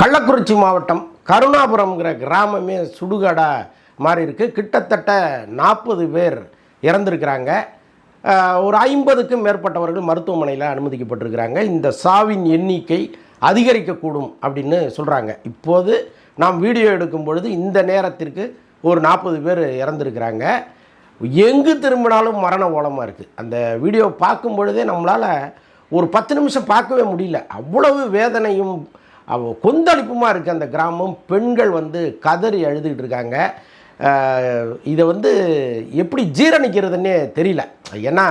கள்ளக்குறிச்சி மாவட்டம் கருணாபுரம்ங்கிற கிராமமே சுடுகாடாக மாறி இருக்குது கிட்டத்தட்ட நாற்பது பேர் இறந்துருக்கிறாங்க. ஒரு ஐம்பதுக்கும் மேற்பட்டவர்கள் மருத்துவமனையில் அனுமதிக்கப்பட்டிருக்கிறாங்க. இந்த சாவின் எண்ணிக்கை அதிகரிக்கக்கூடும் அப்படின்னு சொல்கிறாங்க இப்போது நாம் வீடியோ எடுக்கும் பொழுது இந்த நேரத்திற்கு ஒரு நாற்பது பேர் இறந்துருக்கிறாங்க. எங்கு திரும்பினாலும் மரண ஓலமாக இருக்குது அந்த வீடியோ பார்க்கும் பொழுதே நம்மளால் ஒரு பத்து நிமிஷம் பார்க்கவே முடியல. அவ்வளவு வேதனையும் அவ கொந்தளிப்புமாக இருக்குது அந்த கிராமம் பெண்கள் வந்து கதறி அழுதுகிட்டு இருக்காங்க. இதை வந்து எப்படி ஜீரணிக்கிறதுன்னே தெரியல. ஏன்னா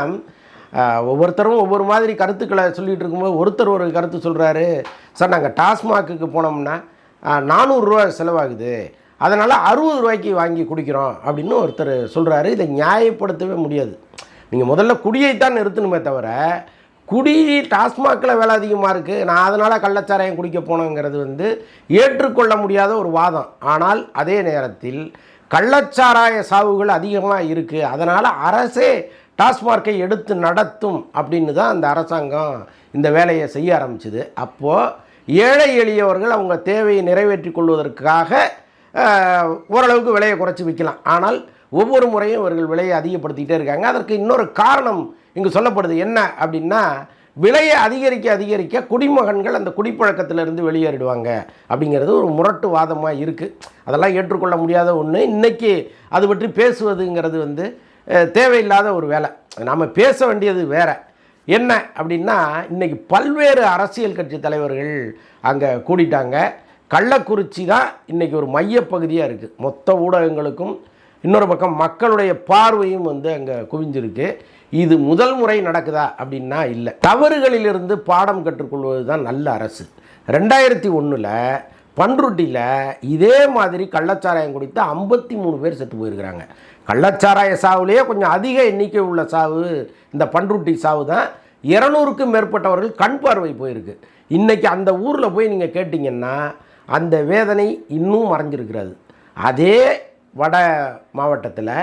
ஒவ்வொருத்தரும் ஒவ்வொரு மாதிரி கருத்துக்களை சொல்லிகிட்டு இருக்கும்போது ஒருத்தர் ஒரு கருத்து சொல்கிறாரு சார் நாங்கள் டாஸ்மாகுக்கு போனோம்னா நானூறுரூவா செலவாகுது. அதனால் அறுபது ரூபாய்க்கு வாங்கி குடிக்கிறோம் அப்படின்னு ஒருத்தர் சொல்கிறாரு இதை நியாயப்படுத்தவே முடியாது. நீங்கள் முதல்ல குடியைத்தான் நிறுத்தணுமே தவிர குடி டாஸ்மாகில் விலை அதிகமாக இருக்குது. நான் அதனால் கள்ளச்சாராயம் குடிக்க போனேங்கிறது வந்து ஏற்றுக்கொள்ள முடியாத ஒரு வாதம். ஆனால் அதே நேரத்தில் கள்ளச்சாராய சாவுகள் அதிகமாக இருக்குது. அதனால் அரசே டாஸ்மார்க்கை எடுத்து நடத்தும் அப்படின்னு தான் அந்த அரசாங்கம் இந்த வேலையை செய்ய ஆரம்பிச்சுது. அப்போது ஏழை எளியவர்கள் அவங்க தேவையை நிறைவேற்றி கொள்வதற்காக ஓரளவுக்கு விலையை குறைச்சி விற்கலாம். ஆனால் ஒவ்வொரு முறையும் இவர்கள் விலையை அதிகப்படுத்திக்கிட்டே இருக்காங்க. அதற்கு இன்னொரு காரணம் இங்கு சொல்லப்படுது என்ன அப்படின்னா விலையை அதிகரிக்க அதிகரிக்க குடிமகன்கள் அந்த குடிப்பழக்கத்திலிருந்து வெளியேறிடுவாங்க. அப்படிங்கிறது ஒரு முரட்டு வாதமாக இருக்குது அதெல்லாம் ஏற்றுக்கொள்ள முடியாத ஒன்று இன்றைக்கி அது பற்றி பேசுவதுங்கிறது வந்து தேவையில்லாத ஒரு வேலை. நாம் பேச வேண்டியது வேறு. என்ன அப்படின்னா இன்றைக்கி பல்வேறு அரசியல் கட்சி தலைவர்கள் அங்கே கூடிட்டாங்க. கள்ளக்குறிச்சி தான் இன்றைக்கி ஒரு மையப்பகுதியாக இருக்குது மொத்த ஊடகங்களுக்கும் இன்னொரு பக்கம் மக்களுடைய பார்வையும் வந்து அங்கே குவிஞ்சிருக்கு. இது முதல் முறை நடக்குதா அப்படின்னா இல்லை. தவறுகளிலிருந்து பாடம் கற்றுக்கொள்வது தான் நல்ல அரசு. ரெண்டாயிரத்தி ஒன்றில் பன்ருட்டியில் இதே மாதிரி கள்ளச்சாராயம் குடித்து ஐம்பத்தி மூணு பேர் செத்து போயிருக்கிறாங்க. கள்ளச்சாராய சாவுலேயே கொஞ்சம் அதிக எண்ணிக்கை உள்ள சாவு இந்த பன்ருட்டி சாவு தான். இரநூறுக்கும் மேற்பட்டவர்கள் கண் பார்வை போயிருக்கு. இன்றைக்கி அந்த ஊரில் போய் நீங்கள் கேட்டிங்கன்னா அந்த வேதனை இன்னும் மறைஞ்சிருக்கிறது. அதே வட மாவட்டத்தில்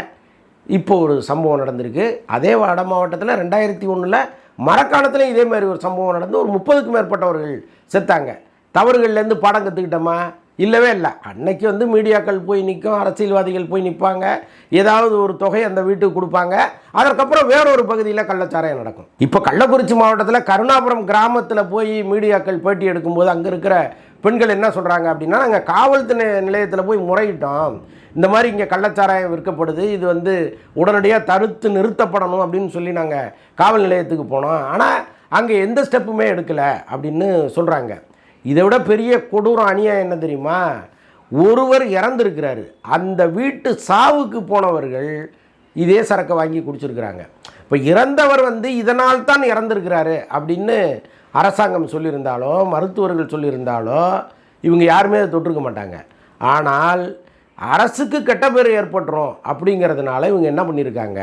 இப்போ ஒரு சம்பவம் நடந்திருக்கு. அதே வட மாவட்டத்தில் ரெண்டாயிரத்தி ஒன்றில் மரக்காலத்துலேயும் இதே மாதிரி ஒரு சம்பவம் நடந்து ஒரு முப்பதுக்கும் மேற்பட்டவர்கள் செத்தாங்க. தவறுகள்லேருந்து பாடம் கற்றுக்கிட்டோமா இல்லவே இல்லை. அன்னைக்கு வந்து மீடியாக்கள் போய் நிற்கும் அரசியல்வாதிகள் போய் நிற்பாங்க ஏதாவது ஒரு தொகை அந்த வீட்டுக்கு கொடுப்பாங்க. அதற்கப்புறம் வேறொரு பகுதியில் கள்ளச்சாராயம் நடக்கும். இப்போ கள்ளக்குறிச்சி மாவட்டத்தில் கருணாபுரம் கிராமத்தில் போய் மீடியாக்கள் பேட்டி எடுக்கும்போது அங்கே இருக்கிற பெண்கள் என்ன சொல்கிறாங்க அப்படின்னா நாங்கள் காவல் நிலையத்தில் போய் முறையிட்டோம். இந்த மாதிரி இங்கே கள்ளச்சாராயம் விற்கப்படுது இது வந்து உடனடியாக தடுத்து நிறுத்தப்படணும் அப்படின்னு சொல்லி நாங்கள் காவல் நிலையத்துக்கு போனோம். ஆனால் அங்கே எந்த ஸ்டெப்புமே எடுக்கலை அப்படின்னு சொல்கிறாங்க இதை விட பெரிய கொடூரம் அநியாயம் என்ன தெரியுமா? ஒருவர் இறந்துருக்கிறாரு. அந்த வீட்டு சாவுக்கு போனவர்கள் இதே சரக்கை வாங்கி குடிச்சிருக்கிறாங்க. இப்போ இறந்தவர் வந்து இதனால் தான் இறந்துருக்கிறாரு அப்படின்னு அரசாங்கம் சொல்லியிருந்தாலோ மருத்துவர்கள் சொல்லியிருந்தாலோ இவங்க யாருமே அதை தொட்டிருக்க மாட்டாங்க. ஆனால் அரசுக்கு கெட்ட பேர் ஏற்பட்டுரும் அப்படிங்கிறதுனால இவங்க என்ன பண்ணியிருக்காங்க?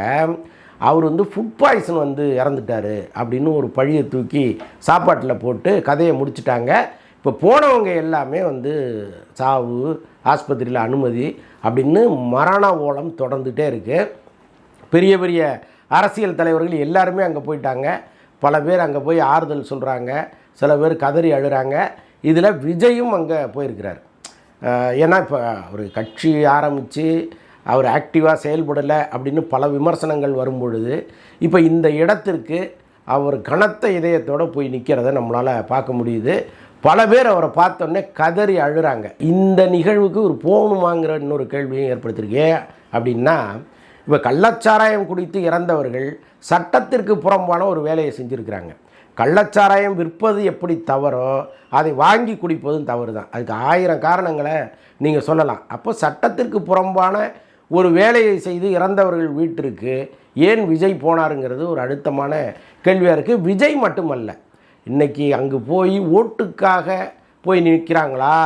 அவர் வந்து ஃபுட் பாய்சன் வந்து இறந்துட்டார் அப்படின்னு ஒரு பழியை தூக்கி சாப்பாட்டில் போட்டு கதையை முடிச்சிட்டாங்க. இப்போ போனவங்க எல்லாமே வந்து சாவு ஆஸ்பத்திரியில் அனுமதி அப்படின்னு மரண ஓலம் தொடர்ந்துகிட்டே இருக்குது பெரிய பெரிய அரசியல் தலைவர்கள் எல்லாருமே அங்கே போயிட்டாங்க. பல பேர் அங்கே போய் ஆறுதல் சொல்கிறாங்க சில பேர் கதறி அழுகிறாங்க இதில் விஜயும் அங்கே போயிருக்கிறார். ஏன்னா இப்போ ஒரு கட்சி ஆரம்பித்து அவர் ஆக்டிவாக செயல்படலை அப்படின்னு பல விமர்சனங்கள் வரும் பொழுது இப்போ இந்த இடத்திற்கு அவர் கனத்த இதயத்தோடு போய் நிற்கிறத நம்மளால் பார்க்க முடியுது. பல பேர் அவரை பார்த்தோன்னே கதறி அழுகிறாங்க இந்த நிகழ்வுக்கு ஒரு போகணுமாங்கிற இன்னொரு கேள்வியும் ஏற்படுத்தியிருக்கே. அப்படின்னா இப்போ கள்ளச்சாராயம் குடித்து இறந்தவர்கள் சட்டத்திற்கு புறம்பான ஒரு வேலையை செஞ்சுருக்கிறாங்க. கள்ளச்சாராயம் விற்பது எப்படி தவறோ அதை வாங்கி குடிப்பதும் தவறு தான் அதுக்கு ஆயிரம் காரணங்களை நீங்கள் சொல்லலாம். அப்போ சட்டத்திற்கு புறம்பான ஒரு வேலையை செய்து இறந்தவர்கள் வீட்டிற்கு ஏன் விஜய் போனாருங்கிறது ஒரு அழுத்தமான கேள்வியாக இருக்குது விஜய் மட்டுமல்ல இன்றைக்கி அங்கு போய் ஓட்டுக்காக போய் நிற்கிறாங்களா?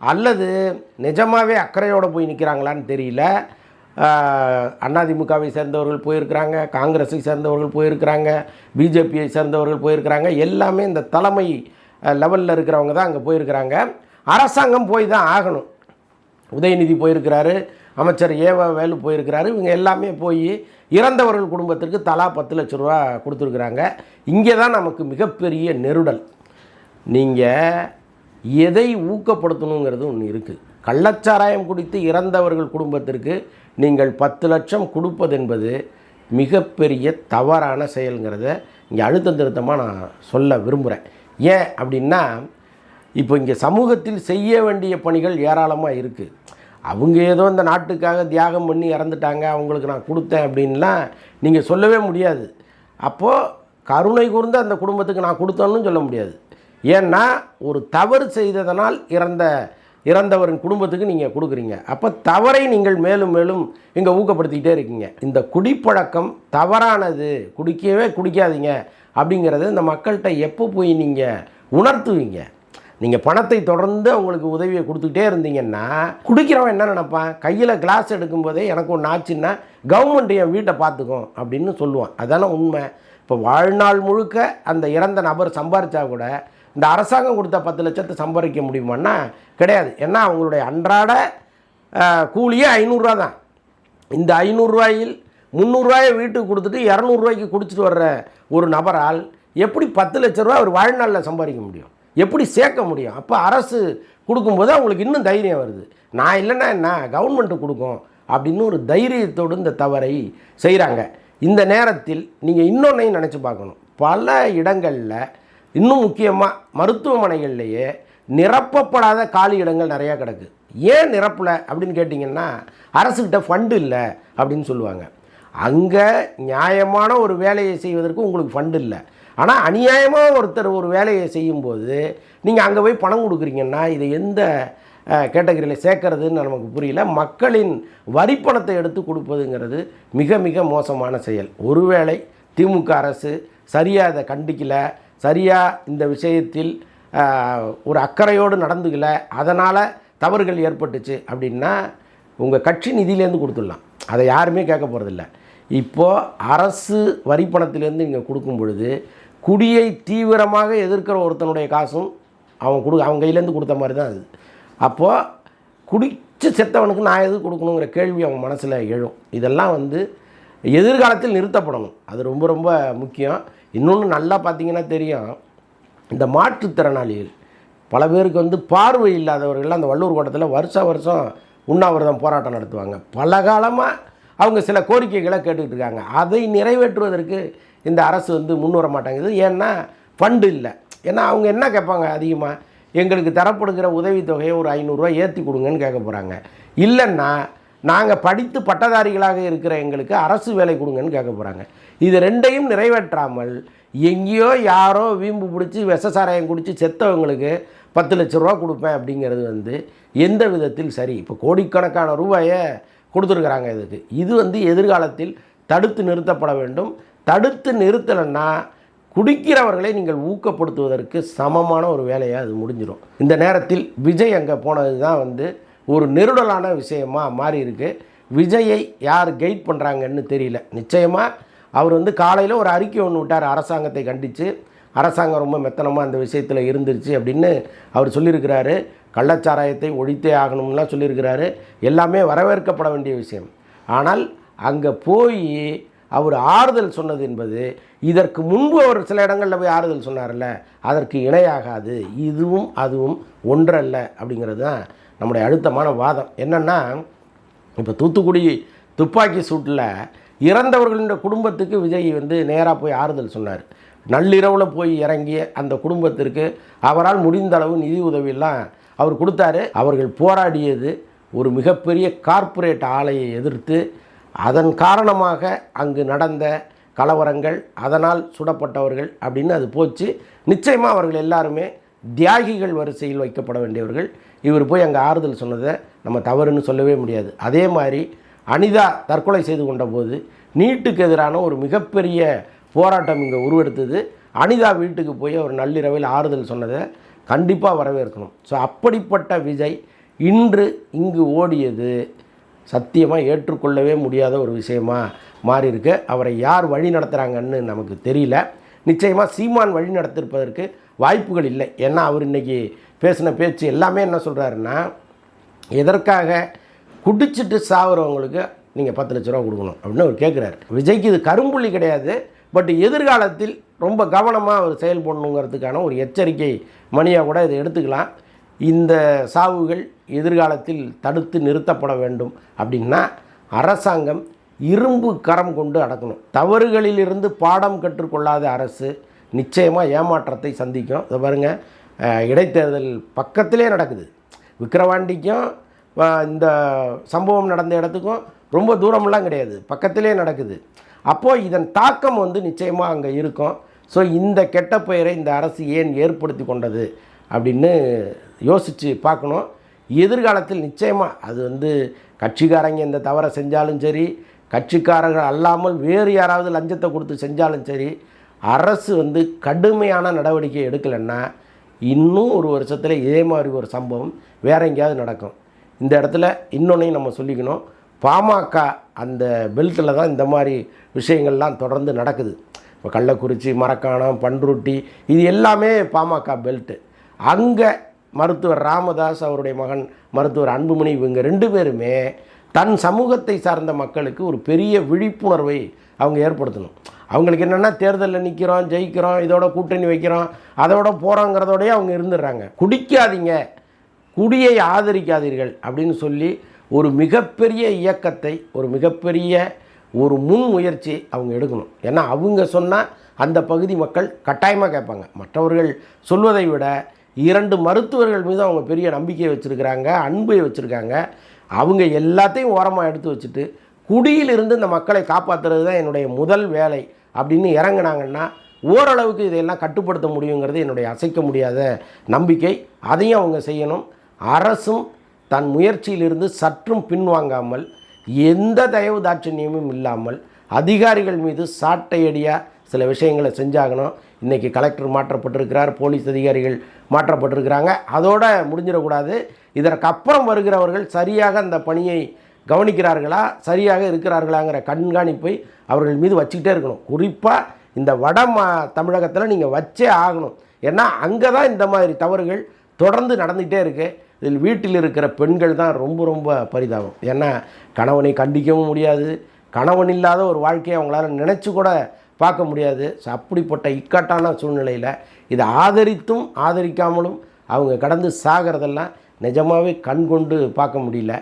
அல்லது நிஜமாகவே அக்கறையோடு போய் நிற்கிறாங்களான்னு தெரியல. அதிமுகவை சேர்ந்தவர்கள் போயிருக்கிறாங்க காங்கிரஸை சேர்ந்தவர்கள் போயிருக்கிறாங்க பிஜேபியை சேர்ந்தவர்கள் போயிருக்கிறாங்க எல்லாமே இந்த தலைமை லெவலில் இருக்கிறவங்க தான் அங்கே போயிருக்கிறாங்க. அரசாங்கம் போய் தான் ஆகணும். உதயநிதி போயிருக்கிறாரு அமைச்சர் ஏவா வேலு போயிருக்கிறாரு இவங்க எல்லாமே போய் இறந்தவர்கள் குடும்பத்திற்கு தலா பத்து லட்ச ரூபா கொடுத்துருக்குறாங்க. இங்கே தான் நமக்கு மிகப்பெரிய நெருடல். நீங்கள் எதை ஊக்கப்படுத்தணுங்கிறது ஒன்று இருக்குது கள்ளச்சாராயம் குடித்து இறந்தவர்கள் குடும்பத்திற்கு நீங்கள் பத்து லட்சம் கொடுப்பது என்பது மிகப்பெரிய தவறான செயலுங்கிறத இங்கே அழுத்தம் திருத்தமாக நான் சொல்ல விரும்புகிறேன் ஏன் அப்படின்னா இப்போ இங்கே சமூகத்தில் செய்ய வேண்டிய பணிகள் ஏராளமாக இருக்குது அவங்க ஏதோ இந்த நாட்டுக்காக தியாகம் பண்ணி இறந்துட்டாங்க அவங்களுக்கு நான் கொடுத்தேன் அப்படின்லாம் நீங்கள் சொல்லவே முடியாது. அப்போது கருணை கூர்ந்து அந்த குடும்பத்துக்கு நான் கொடுத்தோன்னு சொல்ல முடியாது. ஏன்னா ஒரு தவறு செய்ததனால் இறந்த இறந்தவரின் குடும்பத்துக்கு நீங்கள் கொடுக்குறீங்க. அப்போ தவறை நீங்கள் மேலும் மேலும் இங்கே ஊக்கப்படுத்திக்கிட்டே இருக்கீங்க. இந்த குடிப்பழக்கம் தவறானது. குடிக்கவே குடிக்காதீங்க. அப்படிங்கிறத இந்த மக்கள்கிட்ட எப்போ போய் நீங்கள் உணர்த்துவீங்க? நீங்கள் பணத்தை தொடர்ந்து அவங்களுக்கு உதவியை கொடுத்துக்கிட்டே இருந்தீங்கன்னா குடிக்கிறவன் என்ன நினப்பான்? கையில் கிளாஸ் எடுக்கும்போதே எனக்கு ஒன்று ஆச்சுன்னா கவர்மெண்ட் என் வீட்டை பார்த்துக்கும் அப்படின்னு சொல்லுவான். அதான உண்மை. இப்போ வாழ்நாள் முழுக்க அந்த இறந்த நபர் சம்பாரித்தா கூட இந்த அரசாங்கம் கொடுத்த பத்து லட்சத்தை சம்பாதிக்க முடியுமான்னா கிடையாது. ஏன்னா அவங்களுடைய அன்றாட கூலியே ஐநூறுரூவா தான். இந்த ஐநூறுரூவாயில் முந்நூறுரூவாயை வீட்டுக்கு கொடுத்துட்டு இரநூறுவாய்க்கு குடிச்சிட்டு வர்ற ஒரு நபரால் எப்படி பத்து லட்ச ரூபா அவர் வாழ்நாளில் சம்பாதிக்க முடியும்? எப்படி சேர்க்க முடியும்? அப்போ அரசு கொடுக்கும்போது அவங்களுக்கு இன்னும் தைரியம் வருது. நான் இல்லைன்னா என்ன? கவர்மெண்ட்டு கொடுக்கும் அப்படின்னு ஒரு தைரியத்தோடு இந்த தவறை செய்கிறாங்க இந்த நேரத்தில் நீங்கள் இன்னொன்னையும் நினச்சி பார்க்கணும். பல இடங்களில் இன்னும் முக்கியமாக மருத்துவமனைகள்லேயே நிரப்பப்படாத காலி இடங்கள் நிறையா கிடக்கு. ஏன் நிரப்பலை அப்படின்னு கேட்டிங்கன்னா அரசுக்கிட்ட ஃபண்டு இல்லை அப்படின்னு சொல்லுவாங்க. அங்கே நியாயமான ஒரு வேலையை செய்வதற்கு உங்களுக்கு ஃபண்டு இல்லை. ஆனால் அநியாயமாக ஒருத்தர் ஒரு வேலையை செய்யும்போது நீங்கள் அங்கே போய் பணம் கொடுக்குறீங்கன்னா இது எந்த கேட்டகரியில் சேர்க்கறதுன்னு நமக்கு புரியல. மக்களின் வரிப்பணத்தை எடுத்து கொடுப்பதுங்கிறது மிக மிக மோசமான செயல். ஒருவேளை திமுக அரசு சரியாக அதை கண்டிக்கலை சரியாக இந்த விஷயத்தில் ஒரு அக்கறையோடு நடந்துக்கல அதனால் தவறுகள் ஏற்பட்டுச்சு அப்படின்னா உங்கள் கட்சி நிதியிலேருந்து கொடுத்துடலாம். அதை யாருமே கேட்க போகிறதில்ல இப்போது அரசு வரிப்பணத்திலேருந்து நீங்கள் கொடுக்கும் பொழுது குடியை தீவிரமாக எதிர்க்கிற ஒருத்தனுடைய காசும் அவன் கொடு அவன் கையிலேருந்து கொடுத்த மாதிரி தான் அது. அப்போது குடிச்சு செத்தவனுக்கு நான் எது கொடுக்கணுங்கிற கேள்வி அவன் மனசில் எழும். இதெல்லாம் வந்து எதிர்காலத்தில் நிறுத்தப்படணும். அது ரொம்ப ரொம்ப முக்கியம். இன்னொன்று நல்லா பார்த்தீங்கன்னா தெரியும். இந்த மாற்றுத்திறனாளிகள் பல பேருக்கு வந்து பார்வை இல்லாதவர்கள் அந்த வள்ளூர் கோட்டத்தில் வருஷ வருஷம் உண்ணாவிரதம் போராட்டம் நடத்துவாங்க. பல காலமாக அவங்க சில கோரிக்கைகளை கேட்டுக்கிட்டு இருக்காங்க. அதை நிறைவேற்றுவதற்கு இந்த அரசு வந்து முன் வர மாட்டேங்குது. ஏன்னா ஃபண்டு இல்லை. ஏன்னா அவங்க என்ன கேட்பாங்க அதிகமாக எங்களுக்கு தரப்படுகிற உதவித்தொகையை ஒரு ஐநூறுரூவா ஏற்றி கொடுங்கன்னு கேட்க போகிறாங்க இல்லைன்னா நாங்கள் படித்து பட்டதாரிகளாக இருக்கிற எங்களுக்கு அரசு வேலை கொடுங்கன்னு கேட்க போகிறாங்க இது ரெண்டையும் நிறைவேற்றாமல் எங்கேயோ யாரோ வீம்பு பிடிச்சி விஷ சாராயம் குடித்து செத்தவங்களுக்கு பத்து லட்ச ரூபா கொடுப்பேன் அப்படிங்கிறது வந்து எந்த விதத்தில் சரி. இப்போ கோடிக்கணக்கான ரூபாயை கொடுத்துருக்குறாங்க இதுக்கு. இது வந்து எதிர்காலத்தில் தடுத்து நிறுத்தப்பட வேண்டும். தடுத்து நிறுத்தலைன்னா குடிக்கிறவர்களை நீங்கள் ஊக்கப்படுத்துவதற்கு சமமான ஒரு வேலையாக அது முடிஞ்சிடும் இந்த நேரத்தில் விஜய் அங்கே போனது தான் வந்து ஒரு நெருடலான விஷயமாக மாறி இருக்கு விஜயை யார் கைட் பண்ணுறாங்கன்னு தெரியல. நிச்சயமாக அவர் வந்து காலையில் ஒரு அறிக்கை ஒன்று விட்டார். அரசாங்கத்தை கண்டித்து அரசாங்கம் ரொம்ப மெத்தனமாக அந்த விஷயத்தில் இருந்துருச்சு அப்படின்னு அவர் சொல்லியிருக்கிறாரு. கள்ளச்சாராயத்தை ஒழித்தே ஆகணும்லாம் சொல்லியிருக்கிறாரு. எல்லாமே வரவேற்கப்பட வேண்டிய விஷயம். ஆனால் அங்கே போய் அவர் ஆறுதல் சொன்னது என்பது இதற்கு முன்பு அவர் சில இடங்களில் போய் ஆறுதல் சொன்னார்ல அதற்கு இணையாகாது. இதுவும் அதுவும் ஒன்றல்ல அப்படிங்கிறது தான் நம்முடைய அழுத்தமான வாதம். என்னென்னா இப்போ தூத்துக்குடி துப்பாக்கி சூட்டில் இறந்தவர்களின் குடும்பத்துக்கு விஜய் வந்து நேராக போய் ஆறுதல் சொன்னார். நள்ளிரவில் போய் இறங்கிய அந்த குடும்பத்திற்கு அவரால் முடிந்த அளவு நிதி உதவியெல்லாம் அவர் கொடுத்தாரு. அவர்கள் போராடியது ஒரு மிகப்பெரிய கார்ப்பரேட் ஆலையை எதிர்த்து அதன் காரணமாக அங்கு நடந்த கலவரங்கள் அதனால் சுடப்பட்டவர்கள் அப்படின்னு அது போச்சு. நிச்சயமாக அவர்கள் எல்லாருமே தியாகிகள் வரிசையில் வைக்கப்பட வேண்டியவர்கள். இவர் போய் அங்கே ஆறுதல் சொன்னதை நம்ம தவறுன்னு சொல்லவே முடியாது. அதே மாதிரி அனிதா தற்கொலை செய்து கொண்ட போது நீட்டுக்கு எதிரான ஒரு மிகப்பெரிய போராட்டம் இங்கே உருவெடுத்தது. அனிதா வீட்டுக்கு போய் அவர் நள்ளிரவில் ஆறுதல் சொன்னதை கண்டிப்பாக வரவேற்கணும். ஸோ அப்படிப்பட்ட விஜய் இன்று இங்கு ஓடியது. சத்தியமாக ஏற்றுக்கொள்ளவே முடியாத ஒரு விஷயமாக மாறி இருக்கு அவரை யார் வழி நடத்துகிறாங்கன்னு நமக்கு தெரியல. நிச்சயமாக சீமான் வழி நடத்திருப்பதற்கு வாய்ப்புகள் இல்லை. ஏன்னா அவர் இன்றைக்கி பேசின பேச்சு எல்லாமே என்ன சொல்கிறாருன்னா எதற்காக குடிச்சிட்டு சாகுறவங்களுக்கு நீங்கள் பத்து லட்ச ரூபா கொடுக்கணும் அப்படின்னு அவர் கேட்குறாரு விஜய்க்கு இது கரும்புள்ளி கிடையாது பட் எதிர்காலத்தில் ரொம்ப கவனமாக அவர் செயல்படணுங்கிறதுக்கான ஒரு எச்சரிக்கை மணியாக கூட இதை எடுத்துக்கலாம். இந்த சாவுகள் எதிர்காலத்தில் தடுத்து நிறுத்தப்பட வேண்டும் அப்படின்னா அரசாங்கம் இரும்பு கரம் கொண்டு அடக்கணும். தவறுகளிலிருந்து பாடம் கற்றுக்கொள்ளாத அரசு நிச்சயமாக ஏமாற்றத்தை சந்திக்கும். இதை பாருங்கள் இடைத்தேர்தல் பக்கத்திலே நடக்குது. விக்கிரவாண்டிக்கும் இந்த சம்பவம் நடந்த இடத்துக்கும் ரொம்ப தூரமெல்லாம் கிடையாது. பக்கத்திலே நடக்குது. அப்போது இதன் தாக்கம் வந்து நிச்சயமாக அங்கே இருக்கும். ஸோ இந்த கெட்ட பெயரை இந்த அரசு ஏன் ஏற்படுத்தி கொண்டது அப்படின்னு யோசித்து பார்க்கணும். எதிர்காலத்தில் நிச்சயமாக அது வந்து கட்சிக்காரங்க இந்த தவறை செஞ்சாலும் சரி கட்சிக்காரர்கள் அல்லாமல் வேறு யாராவது லஞ்சத்தை கொடுத்து செஞ்சாலும் சரி அரசு வந்து கடுமையான நடவடிக்கை எடுக்கலைன்னா இன்னும் ஒரு வருஷத்தில் இதே மாதிரி ஒரு சம்பவம் வேற எங்கேயாவது நடக்கும். இந்த இடத்துல இன்னொன்னையும் நம்ம சொல்லிக்கணும். பாமக அந்த பெல்ட்டில் தான் இந்த மாதிரி விஷயங்கள்லாம் தொடர்ந்து நடக்குது. இப்போ கள்ளக்குறிச்சி மரக்காணம் பன்ருட்டி இது எல்லாமே பாமக பெல்ட்டு அங்கே மருத்துவர் ராமதாஸ் அவருடைய மகன் மருத்துவர் அன்புமணி இவங்க ரெண்டு பேருமே தன் சமூகத்தை சார்ந்த மக்களுக்கு ஒரு பெரிய விழிப்புணர்வை அவங்க ஏற்படுத்தணும். அவங்களுக்கு என்னென்னா தேர்தலில் நிற்கிறோம் ஜெயிக்கிறோம் இதோட கூட்டணி வைக்கிறோம் அதோட போகிறோங்கிறதோடய அவங்க இருந்துடுறாங்க. குடிக்காதீங்க. குடியை ஆதரிக்காதீர்கள் அப்படின்னு சொல்லி ஒரு மிகப்பெரிய இயக்கத்தை ஒரு மிகப்பெரிய ஒரு முன் முயற்சி அவங்க எடுக்கணும். ஏன்னா அவங்க சொன்னால் அந்த பகுதி மக்கள் கட்டாயமாக கேட்பாங்க. மற்றவர்கள் சொல்வதை விட இரண்டு மருத்துவர்கள் மீது அவங்க பெரிய நம்பிக்கையை வச்சுருக்கிறாங்க அன்பை வச்சுருக்காங்க. அவங்க எல்லாத்தையும் ஓரமாக எடுத்து வச்சுட்டு குடியிலிருந்து இந்த மக்களை காப்பாற்றுறது தான் என்னுடைய முதல் வேலை அப்படின்னு இறங்குனாங்கன்னா ஓரளவுக்கு இதையெல்லாம் கட்டுப்படுத்த முடியுங்கிறது என்னுடைய அசைக்க முடியாத நம்பிக்கை. அதையும் அவங்க செய்யணும். அரசும் தன் முயற்சியிலிருந்து சற்றும் பின்வாங்காமல் எந்த தயவு தாட்சணியமும் இல்லாமல் அதிகாரிகள் மீது சாட்டையடியாக சில விஷயங்களை செஞ்சாகணும். இன்றைக்கி கலெக்டர் மாற்றப்பட்டிருக்கிறார் போலீஸ் அதிகாரிகள் மாற்றப்பட்டிருக்கிறாங்க. அதோட முடிஞ்சிடக்கூடாது. இதற்கு அப்புறம் வருகிறவர்கள் சரியாக அந்த பணியை கவனிக்கிறார்களா சரியாக இருக்கிறார்களாங்கிற கண்காணிப்பை அவர்கள் மீது வச்சுக்கிட்டே இருக்கணும். குறிப்பாக இந்த வட மா தமிழகத்தில் நீங்கள் வச்சே ஆகணும். ஏன்னா அங்கே தான் இந்த மாதிரி தவறுகள் தொடர்ந்து நடந்துகிட்டே இருக்குது இதில் வீட்டில் இருக்கிற பெண்கள் தான் ரொம்ப ரொம்ப பரிதாபம். ஏன்னா கணவனை கண்டிக்கவும் முடியாது. கணவன் இல்லாத ஒரு வாழ்க்கையை அவங்களால நினச்சி கூட பார்க்க முடியாது. ஸோ அப்படிப்பட்ட இக்கட்டான சூழ்நிலையில் இதை ஆதரித்தும் ஆதரிக்காமலும் அவங்க கடந்து சாகிறதெல்லாம் நிஜமாகவே கண் கொண்டு பார்க்க முடியல.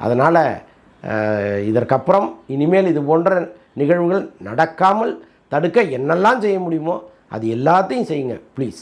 அதனால் இதற்கப்புறம் இனிமேல் இது போன்ற நிகழ்வுகள் நடக்காமல் தடுக்க என்னெல்லாம் செய்ய முடியுமோ அது எல்லாத்தையும் செய்யுங்க ப்ளீஸ்.